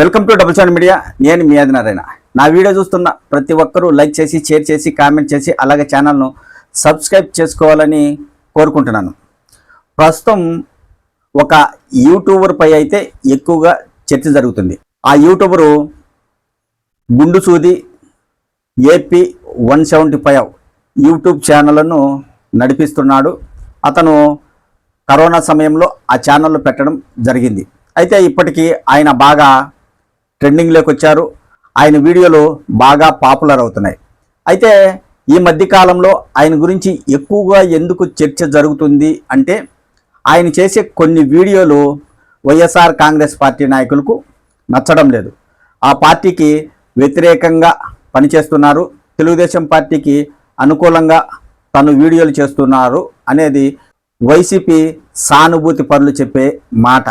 Welcome to double seven media. నేను మీ ఆదినారాయణ నా వీడియో చూస్తున్న ప్రతి ఒక్కరూ లైక్ చేసి షేర్ చేసి కామెంట్ చేసి అలాగే ఛానల్ను సబ్స్క్రైబ్ చేసుకోవాలని కోరుకుంటున్నాను. ప్రస్తుతం ఒక యూట్యూబర్ పై అయితే ఎక్కువగా చర్చ జరుగుతుంది. ఆ యూట్యూబరు గుండు సూది AP one seventy five YouTube ఛానళ్ళను నడిపిస్తున్నాడు. అతను కరోనా సమయంలో ఆ ఛానల్లో పెట్టడం జరిగింది. అయితే ఇప్పటికీ ఆయన బాగా ట్రెండింగ్లోకి వచ్చారు. ఆయన వీడియోలు బాగా పాపులర్ అవుతున్నాయి. అయితే ఈ మధ్యకాలంలో ఆయన గురించి ఎక్కువగా ఎందుకు చర్చ జరుగుతుంది అంటే ఆయన చేసే కొన్ని వీడియోలు వైఎస్ఆర్ కాంగ్రెస్ పార్టీ నాయకులకు నచ్చడం లేదు. ఆ పార్టీకి వ్యతిరేకంగా పనిచేస్తున్నారు. తెలుగుదేశం పార్టీకి అనుకూలంగా తను వీడియోలు చేస్తున్నారు అనేది వైసీపీ సానుభూతి పనులు చెప్పే మాట.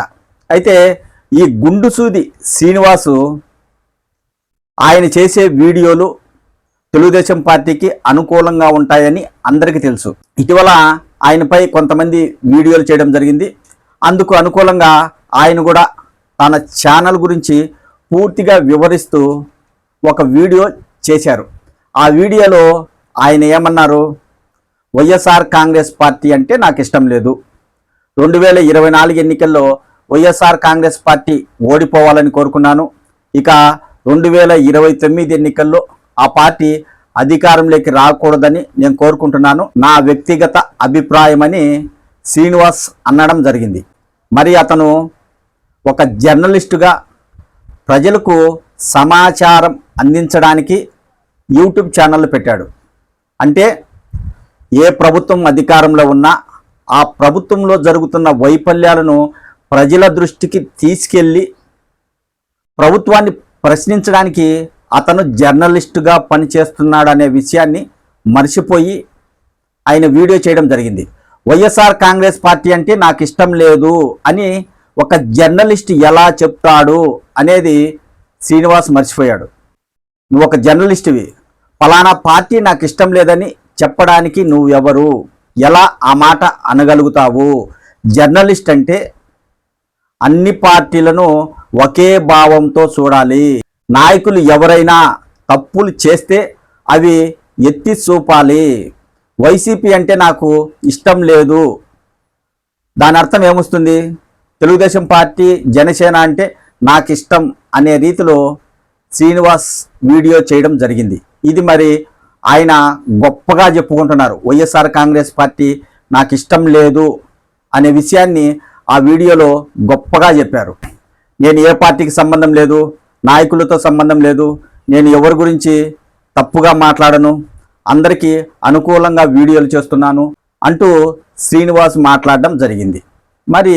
అయితే ఈ గుండు సూది శ్రీనివాసు ఆయన చేసే వీడియోలు తెలుగుదేశం పార్టీకి అనుకూలంగా ఉంటాయని అందరికీ తెలుసు. ఇటీవల ఆయనపై కొంతమంది వీడియోలు చేయడం జరిగింది. అందుకు అనుకూలంగా ఆయన కూడా తన ఛానల్ గురించి పూర్తిగా వివరిస్తూ ఒక వీడియో చేశారు. ఆ వీడియోలో ఆయన ఏమన్నారు? వైఎస్ఆర్ కాంగ్రెస్ పార్టీ అంటే నాకు ఇష్టం లేదు. రెండు వేల ఇరవై నాలుగు ఎన్నికల్లో వైఎస్ఆర్ కాంగ్రెస్ పార్టీ ఓడిపోవాలని కోరుకున్నాను. ఇక రెండు వేల ఇరవై తొమ్మిది ఎన్నికల్లో ఆ పార్టీ అధికారంలోకి రాకూడదని నేను కోరుకుంటున్నాను. నా వ్యక్తిగత అభిప్రాయమని శ్రీనివాస్ అనడం జరిగింది. మరి అతను ఒక జర్నలిస్టుగా ప్రజలకు సమాచారం అందించడానికి యూట్యూబ్ ఛానల్ పెట్టాడు. అంటే ఏ ప్రభుత్వం అధికారంలో ఉన్నా ఆ ప్రభుత్వంలో జరుగుతున్న వైఫల్యాలను ప్రజల దృష్టికి తీసుకెళ్ళి ప్రభుత్వాన్ని ప్రశ్నించడానికి అతను జర్నలిస్టుగా పనిచేస్తున్నాడనే విషయాన్ని మర్చిపోయి ఆయన వీడియో చేయడం జరిగింది. వైఎస్ఆర్ కాంగ్రెస్ పార్టీ అంటే నాకు ఇష్టం లేదు అని ఒక జర్నలిస్ట్ ఎలా చెప్తాడు అనేది శ్రీనివాస్ మర్చిపోయాడు. నువ్వు ఒక జర్నలిస్టువి. ఫలానా పార్టీ నాకు ఇష్టం లేదని చెప్పడానికి నువ్వెవరు? ఎలా ఆ మాట అనగలుగుతావు? జర్నలిస్ట్ అంటే అన్ని పార్టీలను ఒకే భావంతో చూడాలి. నాయకులు ఎవరైనా తప్పులు చేస్తే అవి ఎత్తి చూపాలి. వైసీపీ అంటే నాకు ఇష్టం లేదు. దాని అర్థం ఏమొస్తుంది? తెలుగుదేశం పార్టీ జనసేన అంటే నాకు ఇష్టం అనే రీతిలో శ్రీనివాస్ వీడియో చేయడం జరిగింది. ఇది మరి ఆయన గొప్పగా చెప్పుకుంటున్నారు. వైఎస్ఆర్ కాంగ్రెస్ పార్టీ నాకు ఇష్టం లేదు అనే విషయాన్ని ఆ వీడియోలో గొప్పగా చెప్పారు. నేను ఏ పార్టీకి సంబంధం లేదు నాయకులతో సంబంధం లేదు నేను ఎవరి గురించి తప్పుగా మాట్లాడను అందరికీ అనుకూలంగా వీడియోలు చేస్తున్నాను అంటూ శ్రీనివాస్ మాట్లాడడం జరిగింది. మరి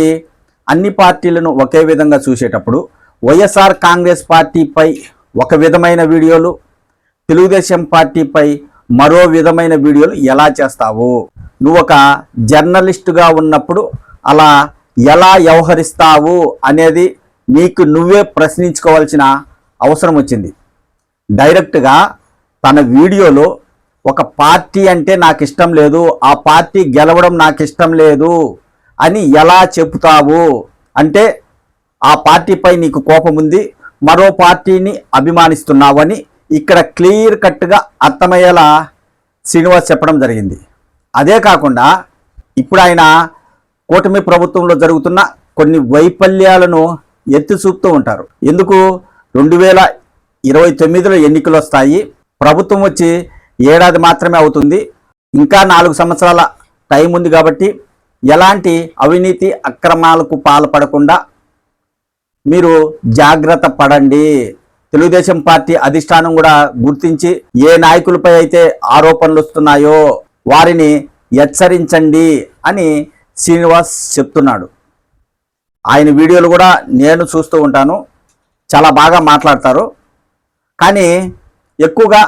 అన్ని పార్టీలను ఒకే విధంగా చూసేటప్పుడు వైఎస్ఆర్ కాంగ్రెస్ పార్టీపై ఒక విధమైన వీడియోలు తెలుగుదేశం పార్టీపై మరో విధమైన వీడియోలు ఎలా చేస్తావు? నువ్వు ఒక జర్నలిస్టుగా ఉన్నప్పుడు అలా ఎలా వ్యవహరిస్తావు అనేది నీకు నువ్వే ప్రశ్నించుకోవాల్సిన అవసరం వచ్చింది. డైరెక్ట్గా తన వీడియోలో ఒక పార్టీ అంటే నాకు ఇష్టం లేదు ఆ పార్టీ గెలవడం నాకు ఇష్టం లేదు అని ఎలా చెప్తావు అంటే ఆ పార్టీపై నీకు కోపం ఉంది మరో పార్టీని అభిమానిస్తున్నావని ఇక్కడ క్లియర్ కట్గా అర్థమయ్యేలా శ్రీనివాస్ చెప్పడం జరిగింది. అదే కాకుండా ఇప్పుడు ఆయన కూటమి ప్రభుత్వంలో జరుగుతున్న కొన్ని వైఫల్యాలను ఎత్తి చూపుతూ ఉంటారు. ఎందుకు? రెండు వేల ఇరవై తొమ్మిదిలో ఎన్నికలు వస్తాయి. ప్రభుత్వం వచ్చి ఏడాది మాత్రమే అవుతుంది. ఇంకా నాలుగు సంవత్సరాల టైం ఉంది కాబట్టి ఎలాంటి అవినీతి అక్రమాలకు పాల్పడకుండా మీరు జాగ్రత్త పడండి. తెలుగుదేశం పార్టీ అధిష్టానం కూడా గుర్తించి ఏ నాయకులపై అయితే ఆరోపణలు వస్తున్నాయో వారిని హెచ్చరించండి అని శ్రీనివాస్ చెప్తున్నాడు. ఆయన వీడియోలు కూడా నేను చూస్తూ ఉంటాను. చాలా బాగా మాట్లాడతారు. కానీ ఎక్కువగా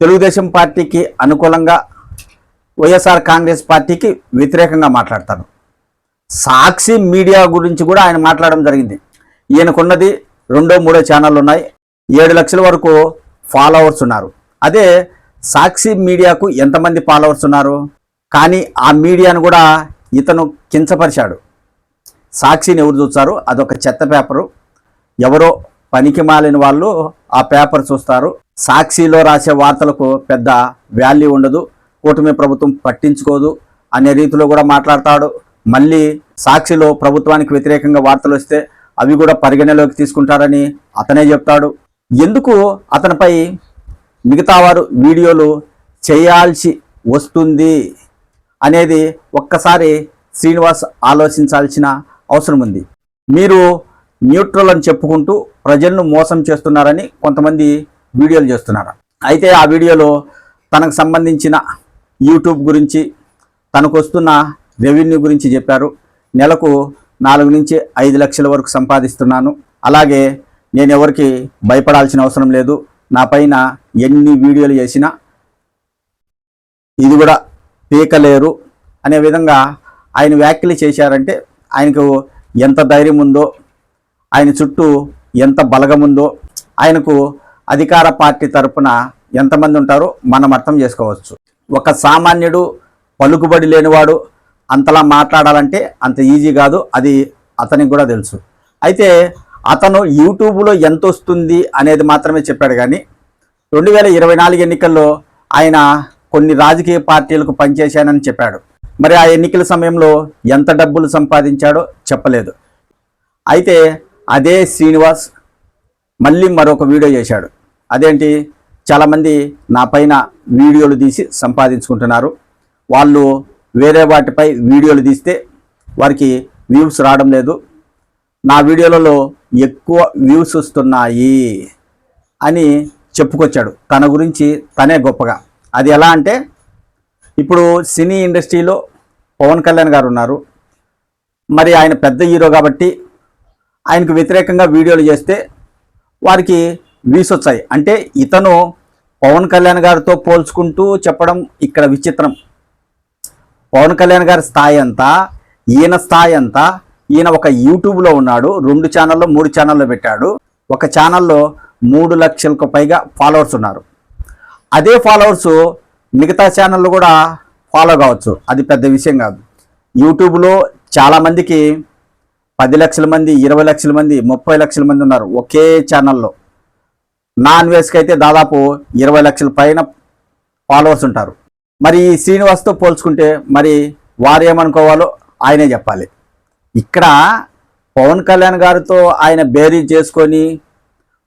తెలుగుదేశం పార్టీకి అనుకూలంగా వైఎస్ఆర్ కాంగ్రెస్ పార్టీకి వ్యతిరేకంగా మాట్లాడతారు. సాక్షి మీడియా గురించి కూడా ఆయన మాట్లాడడం జరిగింది. ఈయనకున్నది రెండో మూడో ఛానళ్ళు ఉన్నాయి. ఏడు లక్షల వరకు ఫాలోవర్స్ ఉన్నారు. అదే సాక్షి మీడియాకు ఎంతమంది ఫాలోవర్స్ ఉన్నారు? కానీ ఆ మీడియాను కూడా ఇతను కించపరిచాడు. సాక్షిని ఎవరు చూస్తారు? అదొక చెత్త పేపరు. ఎవరో పనికి మాలిన వాళ్ళు ఆ పేపర్ చూస్తారు. సాక్షిలో రాసే వార్తలకు పెద్ద వాల్యూ ఉండదు. కూటమి ప్రభుత్వం పట్టించుకోదు అనే రీతిలో కూడా మాట్లాడతాడు. మళ్ళీ సాక్షిలో ప్రభుత్వానికి వ్యతిరేకంగా వార్తలు వస్తే అవి కూడా పరిగణలోకి తీసుకుంటారని అతనే చెప్తాడు. ఎందుకు అతనిపై మిగతా వారు వీడియోలు చేయాల్సి వస్తుంది? అనేది ఒక్కసారి శ్రీనివాస్ ఆలోచించాల్సిన అవసరం ఉంది. మీరు న్యూట్రల్ అని చెప్పుకుంటూ ప్రజలను మోసం చేస్తున్నారని కొంతమంది వీడియోలు చేస్తున్నారు. అయితే ఆ వీడియోలో తనకు సంబంధించిన యూట్యూబ్ గురించి తనకు వస్తున్న రెవెన్యూ గురించి చెప్పారు. నెలకు నాలుగు నుంచి ఐదు లక్షల వరకు సంపాదిస్తున్నాను. అలాగే నేను ఎవరికి భయపడాల్సిన అవసరం లేదు. నా పైన ఎన్ని వీడియోలు చేసినా ఇది కూడా పీకలేరు అనే విధంగా ఆయన వ్యాఖ్యలు చేశారంటే ఆయనకు ఎంత ధైర్యం ఉందో ఆయన చుట్టూ ఎంత బలగం ఉందో ఆయనకు అధికార పార్టీ తరపున ఎంతమంది ఉంటారో మనం అర్థం చేసుకోవచ్చు. ఒక సామాన్యుడు పలుకుబడి లేనివాడు అంతలా మాట్లాడాలంటే అంత ఈజీ కాదు అది అతనికి కూడా తెలుసు. అయితే అతను యూట్యూబ్లో ఎంత వస్తుంది అనేది మాత్రమే చెప్పాడు కానీ రెండు వేల ఇరవై నాలుగు ఎన్నికల్లో ఆయన కొన్ని రాజకీయ పార్టీలకు పనిచేశానని చెప్పాడు. మరి ఆ ఎన్నికల సమయంలో ఎంత డబ్బులు సంపాదించాడో చెప్పలేదు. అయితే అదే శ్రీనివాస్ మళ్ళీ మరొక వీడియో చేశాడు. అదేంటి? చాలామంది నా పైన వీడియోలు తీసి సంపాదించుకుంటున్నారు. వాళ్ళు వేరే వాటిపై వీడియోలు తీస్తే వారికి వ్యూస్ రావడం లేదు. నా వీడియోలలో ఎక్కువ వ్యూస్ వస్తున్నాయి అని చెప్పుకొచ్చాడు. తన గురించి తనే గొప్పగా. అది ఎలా అంటే ఇప్పుడు సినీ ఇండస్ట్రీలో పవన్ కళ్యాణ్ గారు ఉన్నారు. మరి ఆయన పెద్ద హీరో కాబట్టి ఆయనకు వ్యతిరేకంగా వీడియోలు చేస్తే వారికి వ్యూస్ వచ్చాయి. అంటే ఇతను పవన్ కళ్యాణ్ గారితో పోల్చుకుంటూ చెప్పడం ఇక్కడ విచిత్రం. పవన్ కళ్యాణ్ గారి స్థాయి అంతా ఈయన స్థాయి అంతా ఈయన ఒక యూట్యూబ్లో ఉన్నాడు రెండు ఛానల్లో మూడు ఛానల్లో పెట్టాడు. ఒక ఛానల్లో మూడు లక్షలకు పైగా ఫాలోవర్స్ ఉన్నారు. అదే ఫాలోవర్స్ మిగతా ఛానళ్ళు కూడా ఫాలో కావచ్చు. అది పెద్ద విషయం కాదు. యూట్యూబ్లో చాలామందికి పది లక్షల మంది ఇరవై లక్షల మంది ముప్పై లక్షల మంది ఉన్నారు ఒకే ఛానల్లో. నాన్ వేస్కి అయితే దాదాపు ఇరవై లక్షల పైన ఫాలోవర్స్ ఉంటారు. మరి ఈ శ్రీనివాస్తో పోల్చుకుంటే మరి వారు ఏమనుకోవాలో ఆయనే చెప్పాలి. ఇక్కడ పవన్ కళ్యాణ్ గారితో ఆయన బేరీ చేసుకొని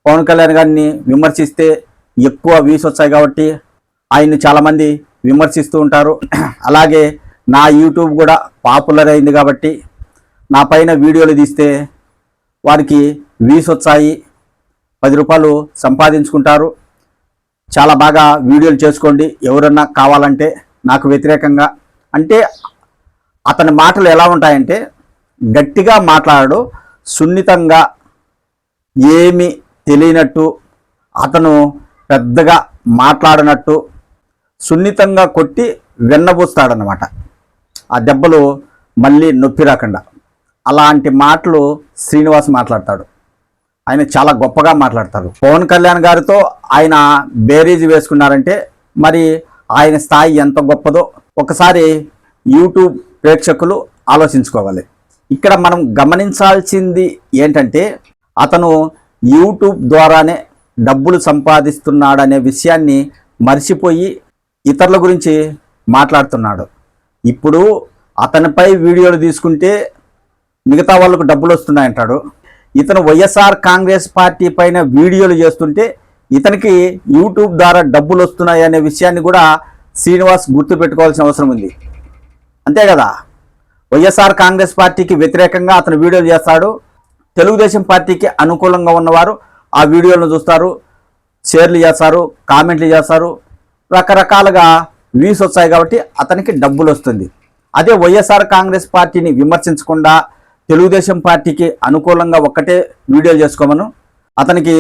పవన్ కళ్యాణ్ గారిని విమర్శిస్తే ఎక్కువ వ్యూస్ వచ్చాయి కాబట్టి ఆయన్ని చాలామంది విమర్శిస్తూ ఉంటారు. అలాగే నా యూట్యూబ్ కూడా పాపులర్ అయింది కాబట్టి నా పైన వీడియోలు తీస్తే వారికి వ్యూస్ వచ్చాయి. పది రూపాయలు సంపాదించుకుంటారు. చాలా బాగా వీడియోలు చేసుకోండి. ఎవరన్నా కావాలంటే నాకు వ్యతిరేకంగా. అంటే అతని మాటలు ఎలా ఉంటాయంటే గట్టిగా మాట్లాడడు సున్నితంగా ఏమి తెలియనట్టు అతను పెద్దగా మాట్లాడినట్టు సున్నితంగా కొట్టి వెన్నబూస్తాడనమాట ఆ దెబ్బలు మళ్ళీ నొప్పి రాకుండా. అలాంటి మాటలు శ్రీనివాస్ మాట్లాడతాడు. ఆయన చాలా గొప్పగా మాట్లాడతారు. పవన్ కళ్యాణ్ గారితో ఆయన బేరీజ్ వేసుకున్నారంటే మరి ఆయన స్థాయి ఎంత గొప్పదో ఒకసారి యూట్యూబ్ ప్రేక్షకులు ఆలోచించుకోవాలి. ఇక్కడ మనం గమనించాల్సింది ఏంటంటే అతను యూట్యూబ్ ద్వారానే డబ్బులు సంపాదిస్తున్నాడనే విషయాన్ని మర్చిపోయి ఇతరుల గురించి మాట్లాడుతున్నాడు. ఇప్పుడు అతనిపై వీడియోలు తీసుకుంటే మిగతా వాళ్ళకు డబ్బులు వస్తున్నాయంటాడు. ఇతను వైఎస్ఆర్ కాంగ్రెస్ పార్టీ పైన వీడియోలు చేస్తుంటే ఇతనికి యూట్యూబ్ ద్వారా డబ్బులు వస్తున్నాయి అనే విషయాన్ని కూడా శ్రీనివాస్ గుర్తుపెట్టుకోవాల్సిన అవసరం ఉంది. అంతే కదా? వైఎస్ఆర్ కాంగ్రెస్ పార్టీకి వ్యతిరేకంగా అతను వీడియోలు చేస్తాడు. తెలుగుదేశం పార్టీకి అనుకూలంగా ఉన్నవారు ఆ వీడియోలను చూస్తారు షేర్లు చేస్తారు కామెంట్లు చేస్తారు. రకరకాలుగా వ్యూస్ వస్తాయి కాబట్టి అతనికి డబ్బులు వస్తుంది. అదే వైఎస్ఆర్ కాంగ్రెస్ పార్టీని విమర్శించకుండా తెలుగుదేశం పార్టీకి అనుకూలంగా ఒక్కటే వీడియోలు చేసుకోమను. అతనికి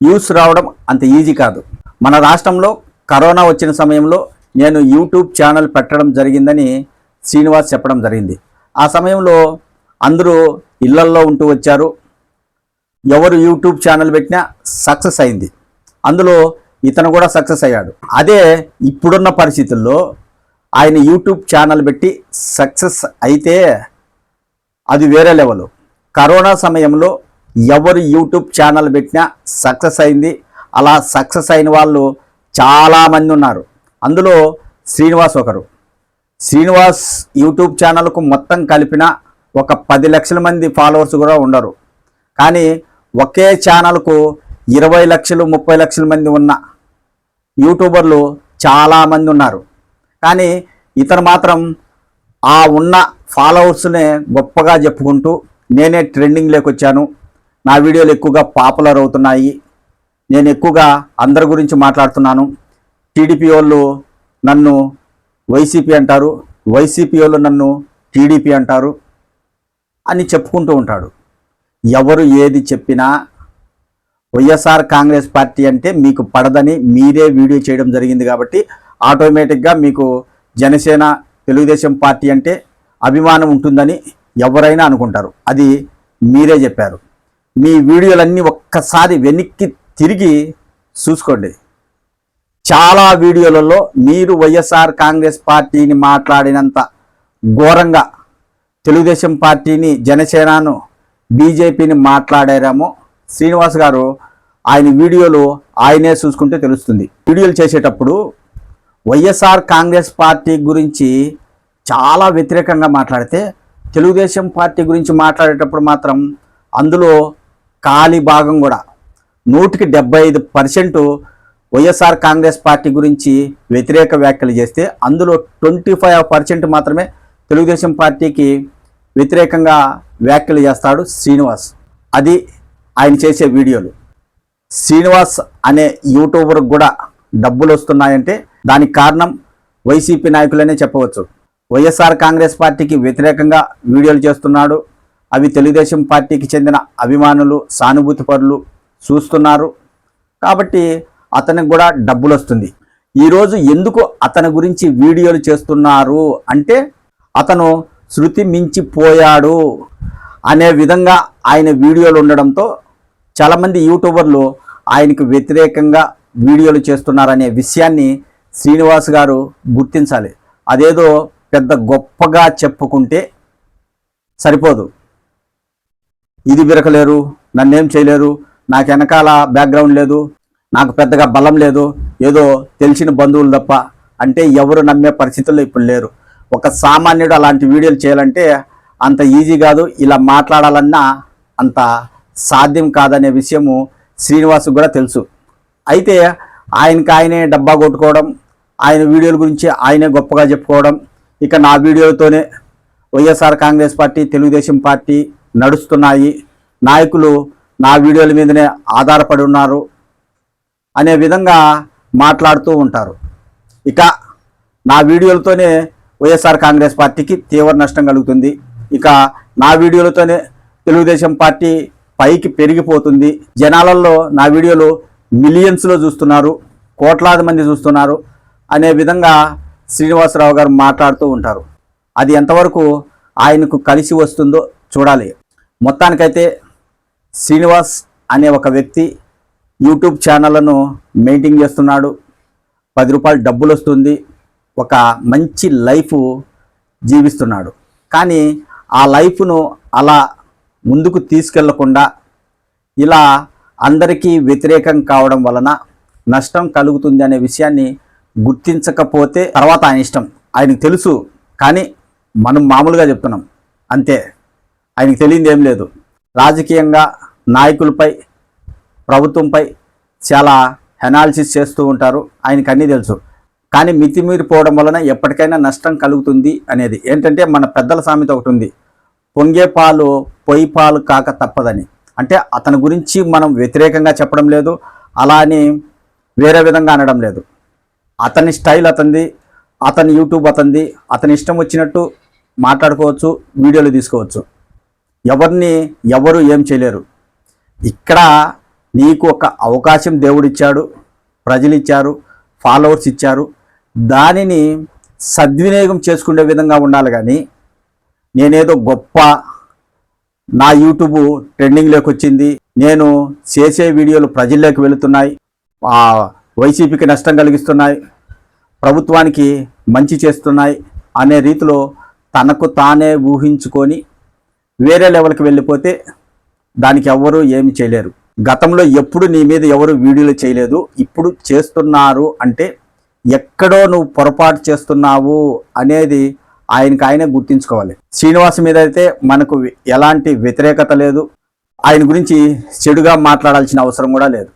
యూస్ రావడం అంత ఈజీ కాదు. మన రాష్ట్రంలో కరోనా వచ్చిన సమయంలో నేను యూట్యూబ్ ఛానల్ పెట్టడం జరిగిందని శ్రీనివాస్ చెప్పడం జరిగింది. ఆ సమయంలో అందరూ ఇళ్ళల్లో ఉంటూ వచ్చారు. ఎవరు యూట్యూబ్ ఛానల్ పెట్టినా సక్సెస్ అయింది. అందులో ఇతను కూడా సక్సెస్ అయ్యాడు. అదే ఇప్పుడున్న పరిస్థితుల్లో ఆయన యూట్యూబ్ ఛానల్ పెట్టి సక్సెస్ అయితే అది వేరే లెవెల్. కరోనా సమయంలో ఎవరు యూట్యూబ్ ఛానల్ పెట్టినా సక్సెస్ అయింది. అలా సక్సెస్ అయిన వాళ్ళు చాలామంది ఉన్నారు. అందులో శ్రీనివాస్ ఒకరు. శ్రీనివాస్ యూట్యూబ్ ఛానల్కు మొత్తం కలిపిన ఒక పది లక్షల మంది ఫాలోవర్స్ కూడా ఉండరు. కానీ ఒకే ఛానల్కు ఇరవై లక్షలు ముప్పై లక్షల మంది ఉన్న యూట్యూబర్లు చాలామంది ఉన్నారు. కానీ ఇతను మాత్రం ఆ ఉన్న ఫాలోవర్స్నే గొప్పగా చెప్పుకుంటూ నేనే ట్రెండింగ్లోకి వచ్చాను. నా వీడియోలు ఎక్కువగా పాపులర్ అవుతున్నాయి. నేను ఎక్కువగా అందరి గురించి మాట్లాడుతున్నాను. టీడీపీ వాళ్ళు నన్ను వైసీపీ అంటారు. వైసీపీ వాళ్ళు నన్ను టీడీపీ అంటారు అని చెప్పుకుంటూ ఉంటాడు. ఎవరు ఏది చెప్పినా వైఎస్ఆర్ కాంగ్రెస్ పార్టీ అంటే మీకు పడదని మీరే వీడియో చేయడం జరిగింది కాబట్టి ఆటోమేటిక్గా మీకు జనసేన తెలుగుదేశం పార్టీ అంటే అభిమానం ఉంటుందని ఎవరైనా అనుకుంటారు. అది మీరే చెప్పారు. మీ వీడియోలన్నీ ఒక్కసారి వెనక్కి తిరిగి చూసుకోండి. చాలా వీడియోలలో మీరు వైఎస్ఆర్ కాంగ్రెస్ పార్టీని మాట్లాడినంత ఘోరంగా తెలుగుదేశం పార్టీని జనసేనను బీజేపీని మాట్లాడారేమో శ్రీనివాస్ గారు ఆయన వీడియోలు ఆయనే చూసుకుంటే తెలుస్తుంది. వీడియోలు చేసేటప్పుడు వైఎస్ఆర్ కాంగ్రెస్ పార్టీ గురించి చాలా వ్యతిరేకంగా మాట్లాడితే తెలుగుదేశం పార్టీ గురించి మాట్లాడేటప్పుడు మాత్రం అందులో ఖాళీ భాగం కూడా నూటికి డెబ్బై ఐదు పర్సెంట్ వైఎస్ఆర్ కాంగ్రెస్ పార్టీ గురించి వ్యతిరేక వ్యాఖ్యలు చేస్తే అందులో ట్వంటీ ఫైవ్ పర్సెంట్ మాత్రమే తెలుగుదేశం పార్టీకి వ్యతిరేకంగా వ్యాఖ్యలు చేస్తాడు శ్రీనివాస్. అది ఆయన చేసే వీడియోలు. శ్రీనివాస్ అనే యూట్యూబర్కి కూడా డబ్బులు వస్తున్నాయంటే దానికి కారణం వైసీపీ నాయకులనే చెప్పవచ్చు. వైఎస్ఆర్ కాంగ్రెస్ పార్టీకి వ్యతిరేకంగా వీడియోలు చేస్తున్నాడు. అవి తెలుగుదేశం పార్టీకి చెందిన అభిమానులు సానుభూతి పరులు చూస్తున్నారు. కాబట్టి అతనికి కూడా డబ్బులు వస్తుంది. ఈరోజు ఎందుకు అతని గురించి వీడియోలు చేస్తున్నారు అంటే అతను శృతి మించిపోయాడు అనే విధంగా ఆయన వీడియోలు ఉండడంతో చాలామంది యూట్యూబర్లు ఆయనకు వ్యతిరేకంగా వీడియోలు చేస్తున్నారనే విషయాన్ని శ్రీనివాస్ గారు గుర్తించాలి. అదేదో పెద్ద గొప్పగా చెప్పుకుంటే సరిపోదు. ఇది విరకలేరు నన్నేం చేయలేరు నాకు వెనకాల బ్యాక్గ్రౌండ్ లేదు నాకు పెద్దగా బలం లేదు ఏదో తెలిసిన బంధువులు తప్ప అంటే ఎవరు నమ్మే పరిస్థితుల్లో ఇప్పుడు లేరు. ఒక సామాన్యుడు అలాంటి వీడియోలు చేయాలంటే అంత ఈజీ కాదు. ఇలా మాట్లాడాలన్నా అంత సాధ్యం కాదనే విషయము శ్రీనివాస్ కూడా తెలుసు. అయితే ఆయనకి ఆయనే డబ్బా కొట్టుకోవడం ఆయన వీడియోల గురించి ఆయనే గొప్పగా చెప్పుకోవడం ఇక నా వీడియోలతోనే YSR Congress party Telugu Desam party నడుస్తున్నాయి. నాయకులు నా వీడియోల మీదనే ఆధారపడి ఉన్నారు అనే విధంగా మాట్లాడుతూ ఉంటారు. ఇక నా వీడియోలతోనే వైఎస్ఆర్ కాంగ్రెస్ పార్టీకి తీవ్ర నష్టం కలుగుతుంది. ఇక నా వీడియోలతోనే తెలుగుదేశం పార్టీ పైకి పెరిగిపోతుంది. జనాలలో నా వీడియోలు మిలియన్స్లో చూస్తున్నారు కోట్లాది మంది చూస్తున్నారు అనే విధంగా శ్రీనివాసరావు గారు మాట్లాడుతూ ఉంటారు. అది ఎంతవరకు ఆయనకు కలిసి వస్తుందో చూడాలి. మొత్తానికైతే శ్రీనివాస్ అనే ఒక వ్యక్తి యూట్యూబ్ ఛానళ్ళను మెయింటైన్ చేస్తున్నాడు. పది రూపాయలు డబ్బులు వస్తుంది ఒక మంచి లైఫ్ జీవిస్తున్నాడు. కానీ ఆ లైఫ్ను అలా ముందుకు తీసుకెళ్ళకుండా ఇలా అందరికీ వ్యతిరేకం కావడం వలన నష్టం కలుగుతుంది అనే విషయాన్ని గుర్తించకపోతే తర్వాత ఆయన ఇష్టం. ఆయనకు తెలుసు కానీ మనం మామూలుగా చెప్తున్నాం. అంతే. ఆయనకు తెలియంది ఏం లేదు. రాజకీయంగా నాయకులపై ప్రభుత్వంపై చాలా ఎనాలిసిస్ చేస్తూ ఉంటారు. ఆయనకు అన్నీ తెలుసు. కానీ మితిమీరిపోవడం వలన ఎప్పటికైనా నష్టం కలుగుతుంది అనేది. ఏంటంటే మన పెద్దల సామెత ఒకటి ఉంది. పొంగే పాలు పొయ్యి పాలు కాక తప్పదని. అంటే అతని గురించి మనం వ్యతిరేకంగా చెప్పడం లేదు. అలా అని వేరే విధంగా అనడం లేదు. అతని స్టైల్ అతనిది అతని యూట్యూబ్ అతనిది అతని ఇష్టం వచ్చినట్టు మాట్లాడుకోవచ్చు వీడియోలు తీసుకోవచ్చు. ఎవరిని ఎవరు ఏం చేయలేరు. ఇక్కడ నీకు ఒక అవకాశం దేవుడిచ్చాడు ప్రజలు ఇచ్చారు ఫాలోవర్స్ ఇచ్చారు. దానిని సద్వినియోగం చేసుకునే విధంగా ఉండాలి కానీ నేనేదో గొప్ప నా యూట్యూబ్ ట్రెండింగ్లోకి వచ్చింది. నేను చేసే వీడియోలు ప్రజల్లోకి వెళుతున్నాయి. వైసీపీకి నష్టం కలిగిస్తున్నాయి. ప్రభుత్వానికి మంచి చేస్తున్నాయి అనే రీతిలో తనకు తానే ఊహించుకొని వేరే లెవెల్కి వెళ్ళిపోతే దానికి ఎవ్వరూ ఏమి చేయలేరు. గతంలో ఎప్పుడు నీ మీద ఎవరు వీడియోలు చేయలేదు. ఇప్పుడు చేస్తున్నారు అంటే ఎక్కడో నువ్వు పొరపాటు చేస్తున్నావు అనేది ఆయనకు ఆయనే గుర్తించుకోవాలి. శ్రీనివాస్ మీద అయితే మనకు ఎలాంటి వ్యతిరేకత లేదు. ఆయన గురించి చెడుగా మాట్లాడాల్సిన అవసరం కూడా లేదు.